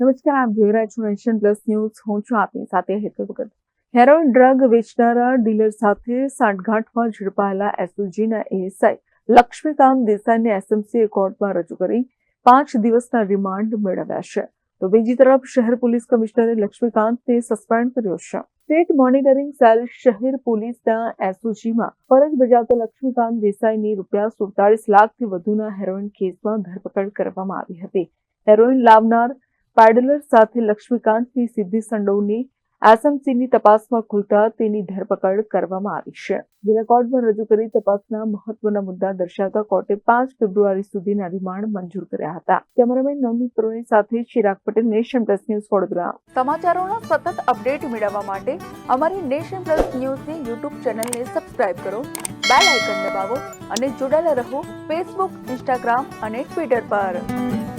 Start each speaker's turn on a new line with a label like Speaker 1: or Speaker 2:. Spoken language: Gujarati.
Speaker 1: નમસ્કાર, આપ જોઈ રહ્યા છો નેશન પ્લસ ન્યૂઝ. હું છું આપની સાથે હેતુ ભગત. હેરોઇન ડ્રગ વેચનારા ડીલર સાથે સાંઠગાંઠમાં ઝડપાયેલા એસઓજીના એએસઆઈ લક્ષ્મીકાંત દેસાઈને એસએમસીએ કોર્ટમાં રજૂ કરી પાંચ દિવસના રિમાન્ડ મેળવ્યા છે. તો બીજી તરફ શહેર પોલીસ કમિશનરે લક્ષ્મીકાંતને સસ્પેન્ડ કર્યો છે. સ્ટેટ મોનિટરિંગ સેલ શહેર પોલીસના એસઓજીમાં ફરજ બજાવતા લક્ષ્મીકાંત દેસાઈની રૂપિયા સુડતાલીસ લાખથી વધુના હેરોઇન કેસમાં ધરપકડ કરવામાં આવી હતી. હેરોઇન લાવનાર પેડલર સાથે લક્ષ્મીકાંતની સિદ્ધિ સંડોવણી એસએમસીની તપાસમાં ખુલતા તેની ધરપકડ કરવામાં આવી છે. જેને કોર્ટમાં રજૂ કરી તપાસના મહત્વના મુદ્દા દર્શાવતા કોર્ટે પાંચ ફેબ્રુઆરી સુધીના રિમાન્ડ મંજૂર કર્યા હતા. કેમેરામેન નવનીત પ્રોની સાથે Chirag Patel Nation Plus News Vadodara. સમાચારોના સતત અપડેટ મેળવવા માટે અમારી નેશન પ્લસ ન્યૂઝની યુટ્યુબ ચેનલને સબસ્ક્રાઇબ કરો, બેલ આઇકન દબાવો અને જોડાયેલા રહો ફેસબુક, ઇન્સ્ટાગ્રામ અને ટ્વિટર પર.